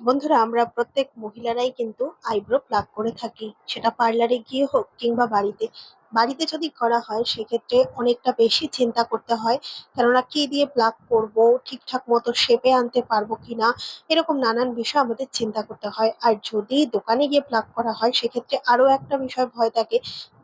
বন্ধুরা, আমরা প্রত্যেক মহিলারাই কিন্তু আইব্রো প্লাক করে থাকি। সেটা পার্লারে গিয়ে হোক কিংবা বাড়িতে। বাড়িতে যদি করা হয়, সেক্ষেত্রে অনেকটা বেশি চিন্তা করতে হয়, কেননা কি দিয়ে প্লাক করব, ঠিকঠাক মতো শেপে আনতে পারব কিনা, এরকম নানান বিষয় আমাদের চিন্তা করতে হয়। আর যদি দোকানে গিয়ে প্লাক করা হয়, সেক্ষেত্রে আরও একটা বিষয় ভয় থাকে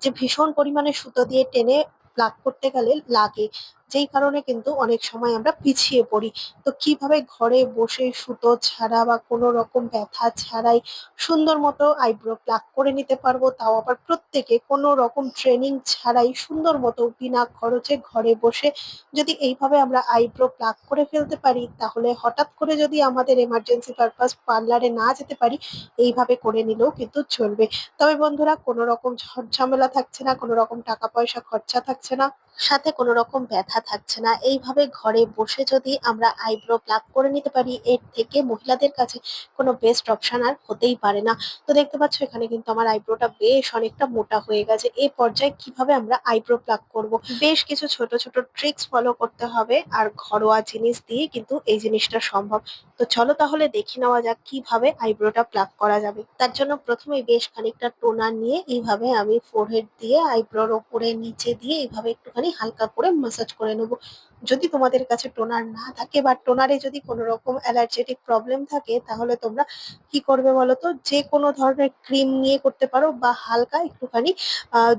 যে, ভীষণ পরিমাণে সুতো দিয়ে টেনে প্লাক করতে গেলে লাগে। যেই কারণে কিন্তু অনেক সময় আমরা পিছিয়ে পড়ি। তো কীভাবে ঘরে বসে সুতো ছাড়া বা কোনো রকম ব্যথা ছাড়াই সুন্দর মতো আইব্রো প্লাক করে নিতে পারব, তাও আবার প্রত্যেকে কোনো রকম ট্রেনিং ছাড়াই সুন্দর মতো বিনা খরচে ঘরে বসে যদি এইভাবে আমরা আইব্রো প্লাক করে ফেলতে পারি, তাহলে হঠাৎ করে যদি আমাদের এমার্জেন্সি পারপাস পার্লারে না যেতে পারি, এইভাবে করে নিলেও কিন্তু চলবে। তবে বন্ধুরা, কোনো রকম ঝড় ঝামেলা থাকছে না, কোনো রকম টাকা পয়সা খরচা থাকছে না। সাথে কোনো রকম ব্যথা থাকছে না। এইভাবে ঘরে বসে যদি আমরা আইব্রো প্লাক করে নিতে পারি, এর থেকে মহিলাদের কাছে কোনো বেস্ট অপশন আর হতেই পারে না। তো দেখতে পাচ্ছ, এখানে কিন্তু আমার আইব্রোটা বেশ অনেকটা মোটা হয়ে গেছে। এই পর্যায়ে কীভাবে আমরা আইব্রো প্লাক করব? বেশ কিছু ছোট ছোট ট্রিক্স ফলো করতে হবে আর ঘরোয়া জিনিস দিয়ে কিন্তু এই জিনিসটা সম্ভব। তো চলো তাহলে দেখে নেওয়া যাক কীভাবে আইব্রোটা প্লাক করা যাবে। তার জন্য প্রথমে বেশ খানিকটা টোনার নিয়ে এইভাবে আমি ফোরহেড দিয়ে আইব্রোর ওপরে নিচে দিয়ে এইভাবে একটুখানি হালকা করে মাসাজ করে নেব। যদি তোমাদের কাছে টোনার না থাকে বা টোনারে যদি কোনো রকম অ্যালার্জেটিক প্রবলেম থাকে, তাহলে তোমরা কি করবে বলো তো? যে কোনো ধরনের ক্রিম নিয়ে করতে পারো বা হালকা একটুখানি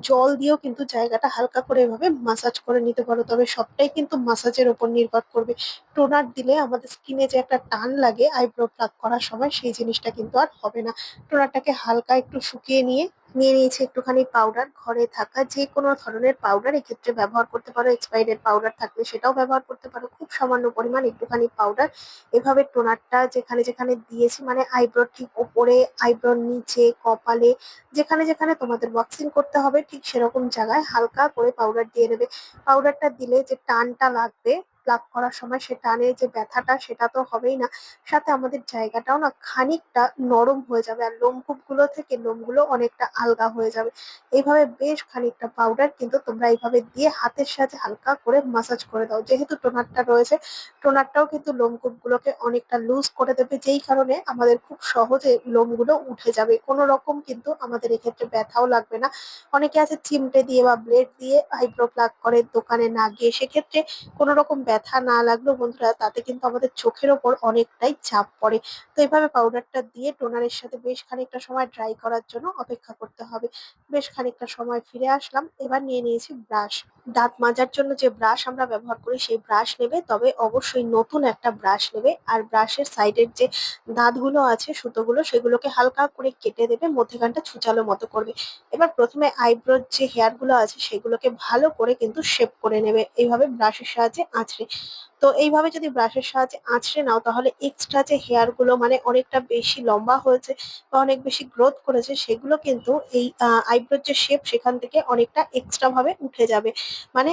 জল দিয়েও কিন্তু জায়গাটা হালকা করে এভাবে মাসাজ করে নিতে পারো। তবে সবটাই কিন্তু মাসাজের উপর নির্ভর করবে। টোনার দিলে আমাদের স্কিনে যে একটা টান লাগে আইব্রো প্লাক করার সময়, সেই জিনিসটা কিন্তু আর হবে না। টোনারটাকে হালকা একটু শুকিয়ে নিয়ে নিয়ে নিয়েছি একটুখানি পাউডার ঘরে থাকা যে কোনো ধরনের পাউডার এক্ষেত্রে ব্যবহার করতে পারো এক্সপায়ার্ড পাউডার থাকলে সেটাও ব্যবহার করতে পারো, খুব সামান্য পরিমাণ একটুখানি পাউডার এভাবে টোনারটা যেখানে যেখানে দিয়েছি মানে আইব্রোর ঠিক ওপরে আইব্রোর নিচে, কপালে, যেখানে যেখানে তোমাদের বক্সিং করতে হবে, ঠিক সেরকম জায়গায় হালকা করে পাউডার দিয়ে নেবে। পাউডারটা দিলে যে টানটা লাগবে প্লাক করার সময় সে টানে যে ব্যথাটা, সেটা তো হবেই না। সাথে আমাদের জায়গাটাও না খানিকটা নরম হয়ে যাবে আর লোমকূপগুলো থেকে লোমগুলো অনেকটা আলগা হয়ে যাবে। এইভাবে বেশ খানিকটা পাউডার কিন্তু তোমরা এইভাবে দিয়ে হাতের সাহায্যে হালকা করে মাসাজ করে দাও। যেহেতু টোনারটা রয়েছে, টোনারটাও কিন্তু লোমকূপ গুলোকে অনেকটা লুজ করে দেবে। যেই কারণে আমাদের খুব সহজে লোমগুলো উঠে যাবে। কোনো রকম কিন্তু আমাদের এক্ষেত্রে ব্যথাও লাগবে না। অনেকে আছে চিমটে দিয়ে বা ব্লেড দিয়ে আইব্রো প্লাক করে দোকানে না গিয়ে সেক্ষেত্রে কোনো রকম ব্যথা না লাগলেও বন্ধুরা, তাতে কিন্তু আমাদের চোখের ওপর অনেকটাই চাপ পড়ে। তো এইভাবে পাউডারটা দিয়ে টোনারের সাথে বেশ খানিকটা সময় ড্রাই করার জন্য অপেক্ষা করতে হবে। বেশ খানিকটা সময় ফিরে আসলাম, এবার নিয়ে নিয়েছি ব্রাশ দাঁত মাজার জন্য যে ব্রাশ আমরা ব্যবহার করি, সেই ব্রাশ নেবে, তবে অবশ্যই নতুন একটা ব্রাশ নেবে। আর ব্রাশের সাইডের যে দাঁতগুলো আছে, সুতোগুলো, সেগুলোকে হালকা করে কেটে দেবে, মধ্যেখানটা ছুচালো মতো করবে। এবার প্রথমে আইব্রোর যে হেয়ারগুলো আছে, সেগুলোকে ভালো করে কিন্তু শেপ করে নেবে। এইভাবে ব্রাশের সাহায্যে আঁচড়ে peace. তো এইভাবে যদি ব্রাশের সাহায্যে আঁচড়ে নাও, তাহলে এক্সট্রা যে হেয়ারগুলো মানে অনেকটা বেশি লম্বা হয়েছে বা অনেক বেশি গ্রোথ করেছে, সেগুলো কিন্তু এই আইব্রোর যে শেপ সেখান থেকে অনেকটা এক্সট্রা ভাবে উঠে যাবে। মানে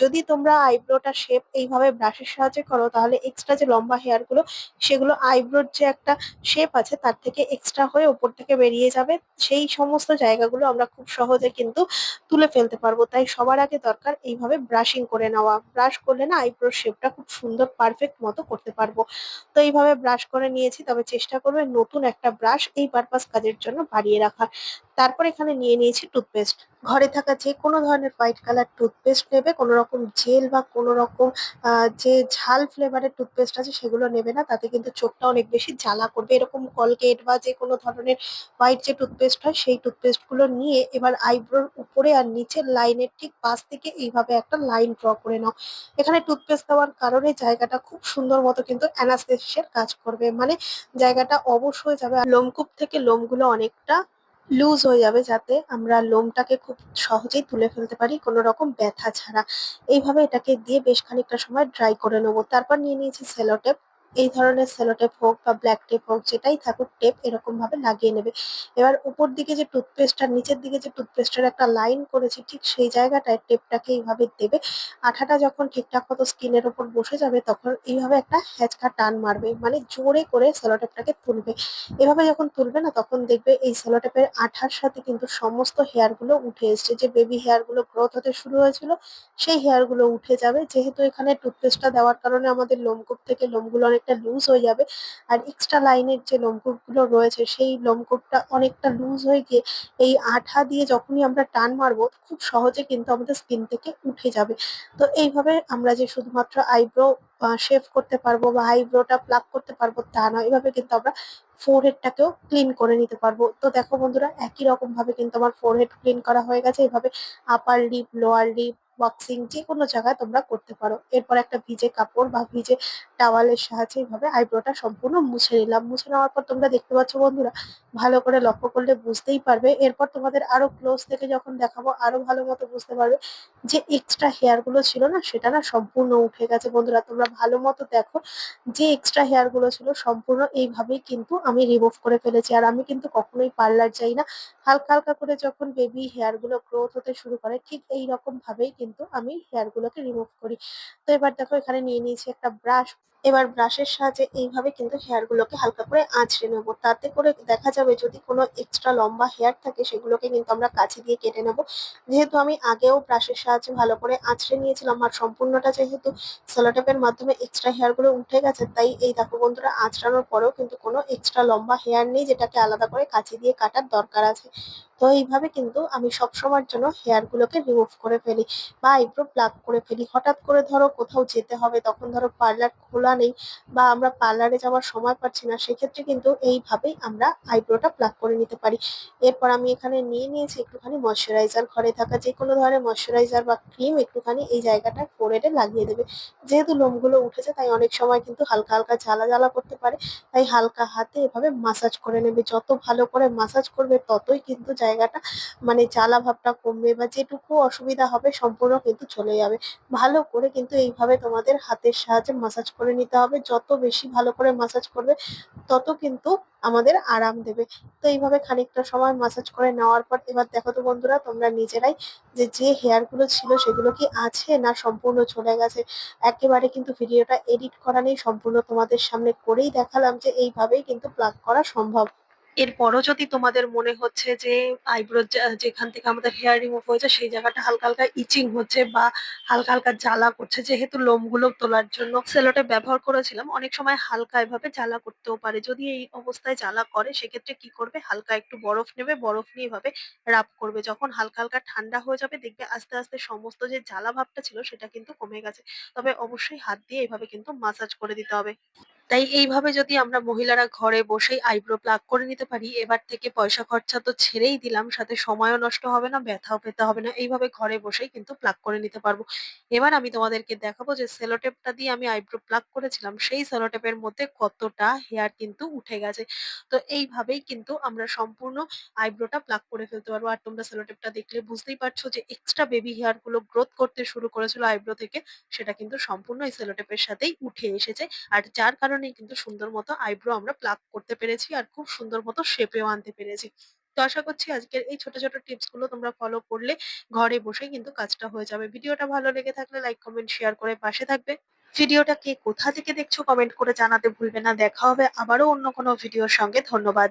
যদি তোমরা আইব্রোটা শেপ এইভাবে ব্রাশের সাহায্যে করো, তাহলে এক্সট্রা যে লম্বা হেয়ারগুলো, সেগুলো আইব্রোর যে একটা শেপ আছে, তার থেকে এক্সট্রা হয়ে ওপর থেকে বেরিয়ে যাবে। সেই সমস্ত জায়গাগুলো আমরা খুব সহজে কিন্তু তুলে ফেলতে পারব। তাই সবার আগে দরকার এইভাবে ব্রাশিং করে নেওয়া। ব্রাশ করলে না আইব্রোর শেপটা সুন্দর পারফেক্ট মতো করতে পারব। তো এইভাবে ব্রাশ করে নিয়েছি, তবে চেষ্টা করবে নতুন একটা ব্রাশ এই পারপাস কাজের জন্য বাড়িয়ে রাখার। তারপর এখানে নিয়ে নিয়েছি টুথপেস্ট ঘরে থাকা যে কোনো ধরনের হোয়াইট কালার টুথপেস্ট নেবে, কোনো রকম জেল বা কোনো রকম যে ঝাল ফ্লেভারের টুথপেস্ট আছে সেগুলো নেবে না, তাতে কিন্তু চোখটা অনেক বেশি জ্বালা করবে। এরকম কলগেট বা যে কোনো ধরনের হোয়াইট যে টুথপেস্ট হয়, সেই টুথপেস্টগুলো নিয়ে এবার আইব্রোর উপরে আর নিচের লাইনের ঠিক পাশ থেকে এইভাবে একটা লাইন ড্র করে নাও। এখানে টুথপেস্ট দেওয়ার কারণে জায়গাটা খুব সুন্দর মতো কিন্তু অ্যানাস্থেসিয়ার কাজ করবে। মানে জায়গাটা অবশ্যই যাবে লোমকূপ থেকে লোমগুলো অনেকটা লুজ হয়ে যাবে যাতে আমরা লোমটাকে খুব সহজেই তুলে ফেলতে পারি, কোনো রকম ব্যথা ছাড়া। এইভাবে এটাকে দিয়ে বেশ খানিকটা সময় ড্রাই করে নেব। তারপর নিয়ে নিয়েছি সেলো টেপ এই ধরনের সেলো টেপ হোক বা ব্ল্যাক টেপ হোক, যেটাই থাকুক টেপ এরকম ভাবে লাগিয়ে নেবে। এবার উপর দিকে যে টুথপেস্ট আর নিচের দিকে যে টুথপেস্টের একটা লাইন করেছি, ঠিক সেই জায়গাটায় টেপটাকে এইভাবে দেবে। আঠাটা যখন ঠিকঠাক মতো স্কিনের ওপর বসে যাবে, তখন এইভাবে একটা হ্যাচকা টান মারবে মানে জোরে করে সেলো টেপটাকে তুলবে। এভাবে যখন তুলবে না, তখন দেখবে এই সেলো টেপের আঠার সাথে কিন্তু সমস্ত হেয়ারগুলো উঠে এসছে। যে বেবি হেয়ারগুলো গ্রোথ হতে শুরু হয়েছিল, সেই হেয়ারগুলো উঠে যাবে। যেহেতু এখানে টুথপেস্টটা দেওয়ার কারণে আমাদের লোমকূপ থেকে লোমগুলো অনেকটা অনেকটা লুজ হয়ে যাবে। আর এক্সট্রা লাইনের যে লোমকূপগুলো রয়েছে, সেই লোমকূপটা অনেকটা লুজ হয়ে গিয়ে এই আঠা দিয়ে যখনই আমরা টান মারবো, খুব সহজে কিন্তু আমাদের স্কিন থেকে উঠে যাবে। তো এইভাবে আমরা যে শুধুমাত্র আইব্রো শেভ করতে পারব বা আইব্রোটা প্লাক করতে পারব তা নয়, এভাবে কিন্তু আমরা ফোরহেডটাকেও ক্লিন করে নিতে পারব। তো দেখো বন্ধুরা, একই রকম ভাবে কিন্তু আমার ফোরহেড ক্লিন করা হয়ে গেছে। এভাবে upper lip lower lip waxing যে কোনো জায়গায় তোমরা করতে পারো। এরপর একটা ভিজে কাপড় বা ভিজে টাওয়ালের সাহায্যে এইভাবে আইব্রোটা সম্পূর্ণ মুছে নিলাম। মুছে নেওয়ার পর তোমরা দেখতে পাচ্ছ বন্ধুরা, ভালো করে লক্ষ্য করলে বুঝতেই পারবে। এরপর তোমাদের আরও ক্লোজ থেকে যখন দেখাবো, আরও ভালো মতো বুঝতে পারবে যে এক্সট্রা হেয়ারগুলো ছিল না, সেটা না সম্পূর্ণ উঠে গেছে। বন্ধুরা, তোমরা ভালো মতো দেখো যে এক্সট্রা হেয়ারগুলো ছিল, সম্পূর্ণ এইভাবেই কিন্তু আমি রিমুভ করে ফেলেছি। আর আমি কিন্তু কখনোই পার্লার যাই না। হালকা হালকা করে যখন বেবি হেয়ারগুলো গ্রোথ হতে শুরু করে, ঠিক এই রকম ভাবেই কিন্তু আমি হেয়ার গুলোকে রিমুভ করি। তো এবার দেখো এখানে নিয়ে নিয়েছি একটা ব্রাশ এবার ব্রাশের সাহায্যে এইভাবে কিন্তু হেয়ার গুলোকে হালকা করে আঁচড়ে নেব। তাতে করে দেখা যাবে যদি কোনো এক্সট্রা লম্বা হেয়ার থাকে, সেগুলোকে কিন্তু আমরা কাছে দিয়ে কেটে নেব। যেহেতু আমি আগেও ব্রাশের সাহায্যে ভালো করে আঁচড়ে নিয়েছিলাম, আর সম্পূর্ণটা যেহেতু সেলোটেপের মাধ্যমে এক্সট্রা হেয়ারগুলো উঠে গেছে, তাই এই দেখো বন্ধুরা, আঁচড়ানোর পরেও কিন্তু কোনো এক্সট্রা লম্বা হেয়ার নেই, যেটাকে আলাদা করে কাছে দিয়ে কাটার দরকার আছে। তো এইভাবে কিন্তু আমি সবসময়ের জন্য হেয়ার গুলোকে রিমুভ করে ফেলি বা আইব্রো প্লাক করে ফেলি। হঠাৎ করে ধরো কোথাও যেতে হবে, তখন ধরো পার্লার খোলা নেই বা আমরা পার্লারে যাওয়ার সময় পাচ্ছি না, সেক্ষেত্রে কিন্তু এইভাবেই আমরা আইব্রোটা প্লাক করে নিতে পারি। এরপর আমি এখানে নিয়ে নিয়েছি একটুখানি ময়শ্চারাইজার ঘরে থাকা যে কোনো ধরনের ময়শ্চারাইজার বা ক্রিম একটুখানি এই জায়গাটা ফোরেডে লাগিয়ে দেবে। যেহেতু লোমগুলো উঠেছে, তাই অনেক সময় কিন্তু হালকা হালকা জ্বালা জ্বালা করতে পারে, তাই হালকা হাতে এভাবে মাসাজ করে নেবে। যত ভালো করে মাসাজ করবে, ততই কিন্তু জায়গাটা মানে জ্বালা ভাবটা কমবে বা যেটুকু অসুবিধা হবে, সম্পূর্ণ কিন্তু চলে যাবে। ভালো করে কিন্তু এইভাবে তোমাদের হাতের সাহায্যে মাসাজ করে নিতে হবে। যত বেশি ভালো করে মাসাজ করবে, তত কিন্তু আমাদের আরাম দেবে। তো এইভাবে খানিকটা সময় মাসাজ করে নেওয়ার পর, এবার দেখো তো বন্ধুরা, তোমরা নিজেরাই যে যে হেয়ারগুলো ছিল সেগুলো কি আছে না সম্পূর্ণ চলে গেছে? একেবারে কিন্তু ভিডিওটা এডিট করা নেই, সম্পূর্ণ তোমাদের সামনে করেই দেখালাম যে এইভাবেই কিন্তু প্লাগ করা সম্ভব। এরপরও যদি তোমাদের মনে হচ্ছে যে আইব্রো যেখান থেকে আমাদের হেয়ার রিমুভ হয়েছে, সেই জায়গাটা হালকা হালকা ইচিং হচ্ছে বা হালকা হালকা জ্বালা করছে, যেহেতু লোমগুলো তোলার জন্য সেলোটে ব্যবহার করেছিলাম, অনেক সময় হালকা এভাবে জ্বালা করতেও পারে। যদি এই অবস্থায় জ্বালা করে, সেক্ষেত্রে কি করবে? হালকা একটু বরফ নেবে, বরফ নিয়ে এভাবে রাব করবে। যখন হালকা হালকা ঠান্ডা হয়ে যাবে, দেখবে আস্তে আস্তে সমস্ত যে জ্বালা ভাবটা ছিল, সেটা কিন্তু কমে গেছে। তবে অবশ্যই হাত দিয়ে এভাবে কিন্তু মাসাজ করে দিতে হবে। তাই এইভাবে যদি আমরা মহিলারা ঘরে বসেই আইব্রো প্লাক করে নিতে পারি, এবার থেকে পয়সা খরচা তো ছেড়েই দিলাম, সাথে সময়ও নষ্ট হবে না, ব্যথাও পেতে হবে না, এইভাবে ঘরে বসেই কিন্তু প্লাগ করে নিতে পারব। এবার আমি তোমাদেরকে দেখাবো যে সেলোটেপটা দিয়ে আমি আইব্রো প্লাগ করেছিলাম, সেই সেলোটেপের মধ্যে কতটা হেয়ার কিন্তু উঠে গেছে। তো এইভাবেই কিন্তু আমরা সম্পূর্ণ আইব্রোটা প্লাগ করে ফেলতে পারব। আর তোমরা সেলোটেপটা দেখলে বুঝতেই পারছ যে এক্সট্রা বেবি হেয়ারগুলো গ্রোথ করতে শুরু করেছিল আইব্রো থেকে, সেটা কিন্তু সম্পূর্ণ এই সেলোটেপের সাথেই উঠে এসেছে। আর যার কারণেই কিন্তু সুন্দর মতো আইব্রো আমরা প্লাক করতে পেরেছি আর খুব সুন্দর মতো শেপেও আনতে পেরেছি। তো আশা করছি আজকের এই ছোট ছোট টিপসগুলো তোমরা ফলো করলে ঘরে বসে কিন্তু কাজটা হয়ে যাবে। ভিডিওটা ভালো লেগে থাকলে লাইক কমেন্ট শেয়ার করে পাশে থাকবে। ভিডিওটা কে কোথা থেকে দেখছ কমেন্ট করে জানাতে ভুলবে না। দেখা হবে আবারও অন্য কোনো ভিডিওর সঙ্গে। ধন্যবাদ।